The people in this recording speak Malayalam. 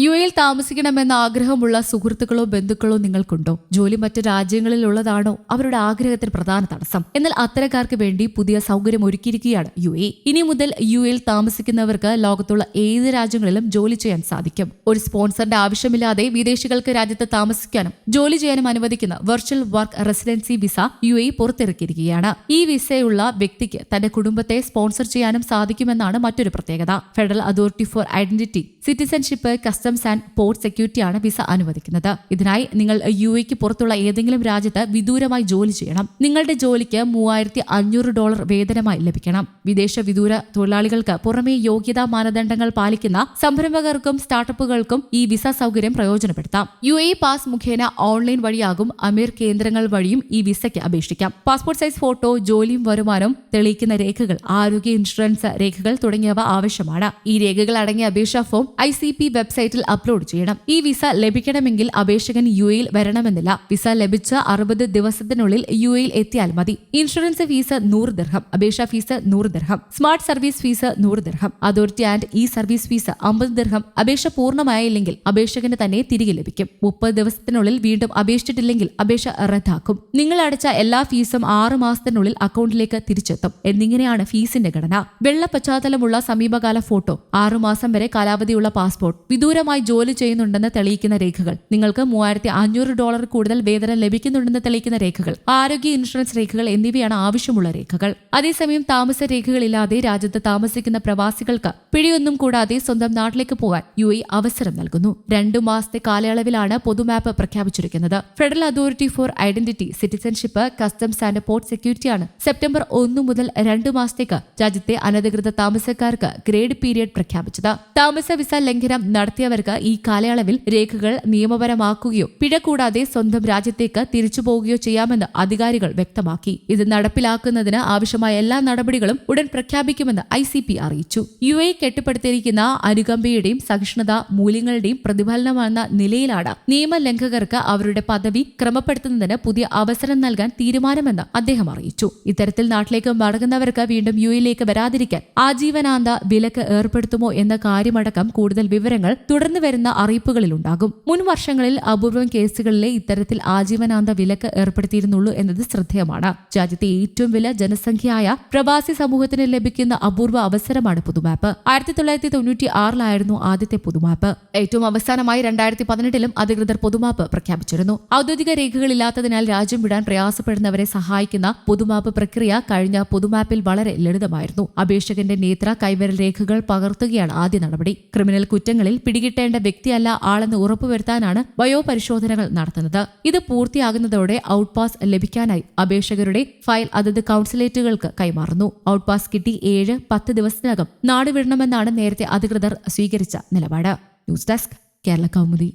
യു എയിൽ താമസിക്കണമെന്ന ആഗ്രഹമുള്ള സുഹൃത്തുക്കളോ ബന്ധുക്കളോ നിങ്ങൾക്കുണ്ടോ? ജോലി മറ്റ് രാജ്യങ്ങളിലുള്ളതാണോ അവരുടെ ആഗ്രഹത്തിന് പ്രധാന തടസ്സം? എന്നാൽ അത്തരക്കാർക്ക് വേണ്ടി പുതിയ സൗകര്യം ഒരുക്കിയിരിക്കുകയാണ് യു എ. ഇനി മുതൽ യു എയിൽ താമസിക്കുന്നവർക്ക് ലോകത്തുള്ള ഏത് രാജ്യങ്ങളിലും ജോലി ചെയ്യാൻ സാധിക്കും. ഒരു സ്പോൺസറിന്റെ ആവശ്യമില്ലാതെ വിദേശികൾക്ക് രാജ്യത്ത് താമസിക്കാനും ജോലി ചെയ്യാനും അനുവദിക്കുന്ന virtual work residency visa U A പുറത്തിറക്കിയിരിക്കുകയാണ്. ഈ വിസയുള്ള വ്യക്തിക്ക് തന്റെ കുടുംബത്തെ സ്പോൺസർ ചെയ്യാനും സാധിക്കുമെന്നാണ് മറ്റൊരു പ്രത്യേകത. Federal authority for identity citizenship customs and port സെക്യൂരിറ്റിയാണ് visa അനുവദിക്കുന്നത്. ഇതിനായി നിങ്ങൾ യു എക്ക് പുറത്തുള്ള ഏതെങ്കിലും രാജ്യത്ത് വിദൂരമായി ജോലി ചെയ്യണം. നിങ്ങളുടെ ജോലിക്ക് മൂവായിരത്തി അഞ്ഞൂറ് ഡോളർ വേതനമായി ലഭിക്കണം. വിദേശ വിദൂര തൊഴിലാളികൾക്ക് പുറമെ യോഗ്യതാ മാനദണ്ഡങ്ങൾ പാലിക്കുന്ന സംരംഭകർക്കും സ്റ്റാർട്ടപ്പുകൾക്കും ഈ വിസ സൗകര്യം പ്രയോജനപ്പെടുത്താം. യു എ പാസ് മുഖേന ഓൺലൈൻ വഴിയാകും. അമീർ കേന്ദ്രങ്ങൾ വഴിയും ഈ വിസയ്ക്ക് അപേക്ഷിക്കാം. പാസ്പോർട്ട് സൈസ് ഫോട്ടോ ജോലിയും വരുമാനവും തെളിയിക്കുന്ന രേഖകൾ ആരോഗ്യ ഇൻഷുറൻസ് രേഖകൾ തുടങ്ങിയവ ആവശ്യമാണ്. ഈ രേഖകൾ അടങ്ങിയ അപേക്ഷാ ഫോം ഐ വെബ്സൈറ്റിൽ അപ്ലോഡ് ചെയ്യണം. ഈ വിസ ലഭിക്കണമെങ്കിൽ അപേക്ഷകൻ യു എയിൽ വരണമെന്നില്ല. വിസ ലഭിച്ച അറുപത് ദിവസത്തിനുള്ളിൽ യു എയിൽ എത്തിയാൽ മതി. ഇൻഷുറൻസ് ഫീസ് നൂറ് ദർഹം അപേക്ഷാ ഫീസ് നൂറ് ദർഹം സ്മാർട്ട് സർവീസ് ഫീസ് നൂറ് dirham authority and e service fees അമ്പത് ദർഹം അപേക്ഷ പൂർണമായില്ലെങ്കിൽ അപേക്ഷകന് തന്നെ തിരികെ ലഭിക്കും. മുപ്പത് ദിവസത്തിനുള്ളിൽ വീണ്ടും അപേക്ഷിച്ചിട്ടില്ലെങ്കിൽ അപേക്ഷ റദ്ദാക്കും. നിങ്ങൾ അടച്ച എല്ലാ ഫീസും ആറ് മാസത്തിനുള്ളിൽ അക്കൗണ്ടിലേക്ക് തിരിച്ചെത്തും. എന്നിങ്ങനെയാണ് ഫീസിന്റെ ഘടന. വെള്ള പശ്ചാത്തലമുള്ള സമീപകാല ഫോട്ടോ ആറുമാസം വരെ കാലാവധിയുള്ള പാസ്പോർട്ട് വിദൂരമായി ജോലി ചെയ്യുന്നുണ്ടെന്ന് തെളിയിക്കുന്ന രേഖകൾ. നിങ്ങൾക്ക് മൂവായിരത്തി അഞ്ഞൂറ് ഡോളർ കൂടുതൽ വേതനം ലഭിക്കുന്നുണ്ടെന്ന് തെളിയിക്കുന്ന രേഖകൾ. ആരോഗ്യ ഇൻഷുറൻസ് രേഖകൾ എന്നിവയാണ് ആവശ്യമുള്ള രേഖകൾ. അതേസമയം താമസ രേഖകളില്ലാതെ രാജ്യത്ത് താമസിക്കുന്ന പ്രവാസികൾക്ക് പിഴയൊന്നും കൂടാതെ സ്വന്തം നാട്ടിലേക്ക് പോകാൻ യു എ അവസരം നൽകുന്നു. രണ്ടു മാസത്തെ കാലയളവിലാണ് പൊതുമാപ്പ് പ്രഖ്യാപിച്ചിരിക്കുന്നത്. Federal authority for identity citizenship customs and port സെക്യൂരിറ്റിയാണ് September ഒന്ന് മുതൽ രണ്ടു മാസത്തേക്ക് രാജ്യത്തെ അനധികൃത താമസക്കാർക്ക് ഗ്രേഡ് പീരിയഡ് പ്രഖ്യാപിച്ചത്. താമസ വിസ ലംഘനം നടത്തിയവർക്ക് ഈ കാലയളവിൽ രേഖകൾ നിയമപരമാക്കുകയോ പിഴ കൂടാതെ സ്വന്തം രാജ്യത്തേക്ക് തിരിച്ചു പോവുകയോ ചെയ്യാമെന്ന് അധികാരികൾ വ്യക്തമാക്കി. ഇത് നടപ്പിലാക്കുന്നതിന് ആവശ്യമായ എല്ലാ നടപടികളും ഉടൻ പ്രഖ്യാപിക്കുമെന്ന് ഐ സി പി അറിയിച്ചു. യു എ കെട്ടിപ്പടുത്തിയിരിക്കുന്ന അനുകമ്പയുടെയും സഹിഷ്ണുത മൂല്യങ്ങളുടെയും പ്രതിഫലനമെന്ന നിലയിലാണ് നിയമലംഘകർക്ക് അവരുടെ പദവി ക്രമപ്പെടുത്തുന്നതിന് പുതിയ അവസരം നൽകാൻ തീരുമാനമെന്ന് അദ്ദേഹം അറിയിച്ചു. ഇത്തരത്തിൽ നാട്ടിലേക്ക് മടങ്ങുന്നവർക്ക് വീണ്ടും യു എയിലേക്ക് വരാതിരിക്കാൻ ആജീവനാന്ത വിലക്ക് ഏർപ്പെടുത്തുമോ എന്ന കാര്യമടക്കം കൂടുതൽ വിവരങ്ങൾ തുടർന്ന് വരുന്ന അറിയിപ്പുകളിലുണ്ടാകും. മുൻ വർഷങ്ങളിൽ അപൂർവം കേസുകളിലെ ഇത്തരത്തിൽ ആജീവനാന്ത വിലക്ക് ഏർപ്പെടുത്തിയിരുന്നുള്ളൂ എന്നത് ശ്രദ്ധേയമാണ്. രാജ്യത്തെ ഏറ്റവും വില ജനസംഖ്യയായ പ്രവാസി സമൂഹത്തിന് ലഭിക്കുന്ന അപൂർവ അവസരമാണ് പുതുമാപ്പ്. ആയിരത്തി തൊള്ളായിരത്തി തൊണ്ണൂറ്റി ആറിലായിരുന്നു ആദ്യത്തെ പുതുമാപ്പ്. ഏറ്റവും അവസാനമായി രണ്ടായിരത്തി പതിനെട്ടിലും അധികൃതർ പുതുമാപ്പ് പ്രഖ്യാപിച്ചിരുന്നു. ഔദ്യോഗിക രേഖകളില്ലാത്തതിനാൽ രാജ്യം വിടാൻ പ്രയാസപ്പെടുന്നവരെ സഹായിക്കുന്ന പുതുമാപ്പ് പ്രക്രിയ കഴിഞ്ഞ പുതുമാപ്പിൽ വളരെ ലളിതമായിരുന്നു. അപേക്ഷകന്റെ നേത്ര കൈവരൽ രേഖകൾ പകർത്തുകയാണ് ആദ്യ നടപടി. ക്രിമിനൽ കുറ്റങ്ങളിൽ പിടികിട്ടേണ്ട വ്യക്തിയല്ല ആളെന്ന് ഉറപ്പുവരുത്താനാണ് ബയോപരിശോധനകൾ നടത്തുന്നത്. ഇത് പൂർത്തിയാകുന്നതോടെ ഔട്ട് പാസ് ലഭിക്കാനായി അപേക്ഷകരുടെ ഫയൽ അതത് കൌൺസിലേറ്റുകൾക്ക് കൈമാറുന്നു. ഔട്ട് പാസ് കിട്ടി ഏഴ് പത്ത് ദിവസത്തിനകം നാടുവിടണമെന്നാണ് നേരത്തെ അധികൃതർ സ്വീകരിച്ച നിലപാട്. News desk Kerala Kaumudi.